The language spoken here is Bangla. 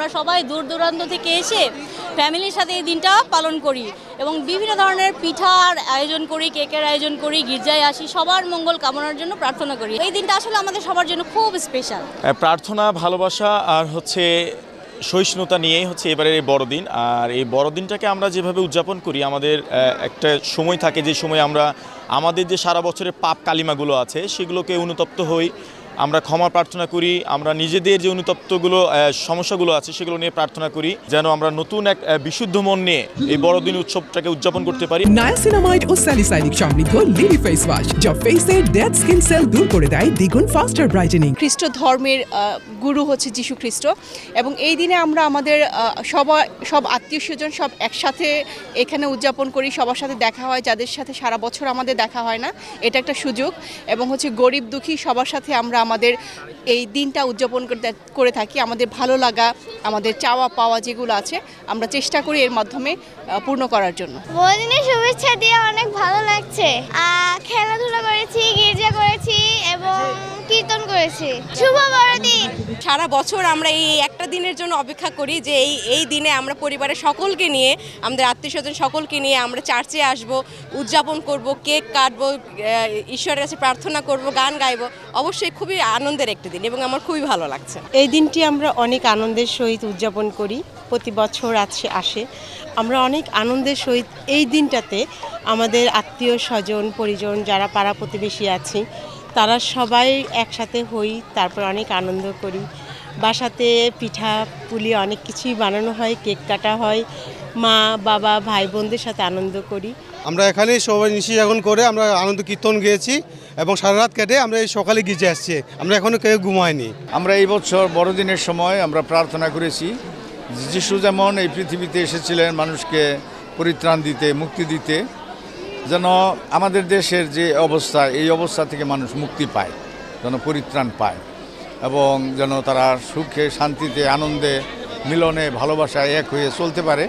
আমরা সবাই দূর দূরান্ত থেকে এসে ফ্যামিলির সাথে এই দিনটা পালন করি এবং বিভিন্ন ধরনের পিঠার আয়োজন করি, কেকের আয়োজন করি, গির্জায় আসি, সবার মঙ্গল কামনার জন্য প্রার্থনা করি। এই দিনটা আসলে আমাদের সবার জন্য খুব স্পেশাল প্রার্থনা, ভালোবাসা আর হচ্ছে সহিষ্ণুতা নিয়েই হচ্ছে এবারের এই বড়দিন। আর এই বড়দিনটাকে আমরা যেভাবে উদযাপন করি, আমাদের একটা সময় থাকে যে সময় আমরা, আমাদের যে সারা বছরের পাপ কালিমাগুলো আছে, সেগুলোকে অনুতপ্ত হই। আমরা ক্ষমা প্রার্থনা করি আমরা নিজেদের যে অনুতপ্তগুলো সমস্যাগুলো আছে সেগুলো নিয়ে প্রার্থনা করি যেন আমরা নতুন এক বিশুদ্ধ মন নিয়ে এই বড়দিন উৎসবটাকে উদযাপন করতে পারি। নায়াসিনামাইড ও স্যালিসাইনিক সমৃদ্ধ লিলি ফেস ওয়াশ যা ফেসের ডেড স্কিন সেল দূর করে দেয় দ্বিগুণ ফাস্টার ব্রাইটেনিং খ্রিস্ট ধর্মের গুরু হচ্ছে যীশু খ্রিস্ট এবং এই দিনে আমরা আমাদের সবাই সব আত্মীয় স্বজন সব একসাথে এখানে উদযাপন করি সবার সাথে দেখা হয় যাদের সাথে সারা বছর আমাদের দেখা হয় না এটা একটা সুযোগ এবং হচ্ছে গরিব দুঃখী সবার সাথে আমরা আমাদের এই দিনটা উদযাপন করে থাকি। আমাদের ভালো লাগা, আমাদের চাওয়া পাওয়া যেগুলো আছে, আমরা চেষ্টা করি এর মাধ্যমে পূর্ণ করার জন্য। শুভেচ্ছা দিয়ে অনেক ভালো লাগছে। খেলাধুলা করেছি, গির্জা করেছি করেছি শুভ বড়দিন। সারা বছর আমরা এই একটা দিনের জন্য অপেক্ষা করি যে এই এই দিনে আমরা পরিবারের সকলকে নিয়ে আমাদের আত্মীয় স্বজন সকলকে নিয়ে আমরা চার্চে আসব উদযাপন করব কেক কাটবো ঈশ্বরের কাছে প্রার্থনা করব গান গাইবো। অবশ্যই খুবই আনন্দের একটি দিন এবং আমার খুবই ভালো লাগছে। এই দিনটি আমরা অনেক আনন্দের সহিত উদযাপন করি প্রতি বছর আছে আসে। আমরা অনেক আনন্দের সহিত এই দিনটাতে আমাদের আত্মীয় স্বজন পরিজন যারা পাড়া প্রতিবেশী আছি তারা সবাই একসাথে হই তারপর অনেক আনন্দ করি। বাসাতে পিঠা পুলি অনেক কিছুই বানানো হয় কেক কাটা হয়। মা বাবা ভাই বোনদের সাথে আনন্দ করি। আমরা এখানে সবাই নিশি জাগরণ করে আমরা আনন্দ কীর্তন গিয়েছি এবং সারা রাত কেটে আমরা এই সকালে গির্জে আসছি। আমরা এখনও কেউ ঘুমায়নি আমরা এই বছর বড়দিনের সময় আমরা প্রার্থনা করেছি যিশু যেমন এই পৃথিবীতে এসেছিলেন মানুষকে পরিত্রাণ দিতে মুক্তি দিতে যেন আমাদের দেশের যে অবস্থা, এই অবস্থা থেকে মানুষ মুক্তি পায়, যেন পরিত্রাণ পায় এবং যেন তারা সুখে, শান্তিতে, আনন্দে, মিলনে, ভালোবাসায় এক হয়ে চলতে পারে।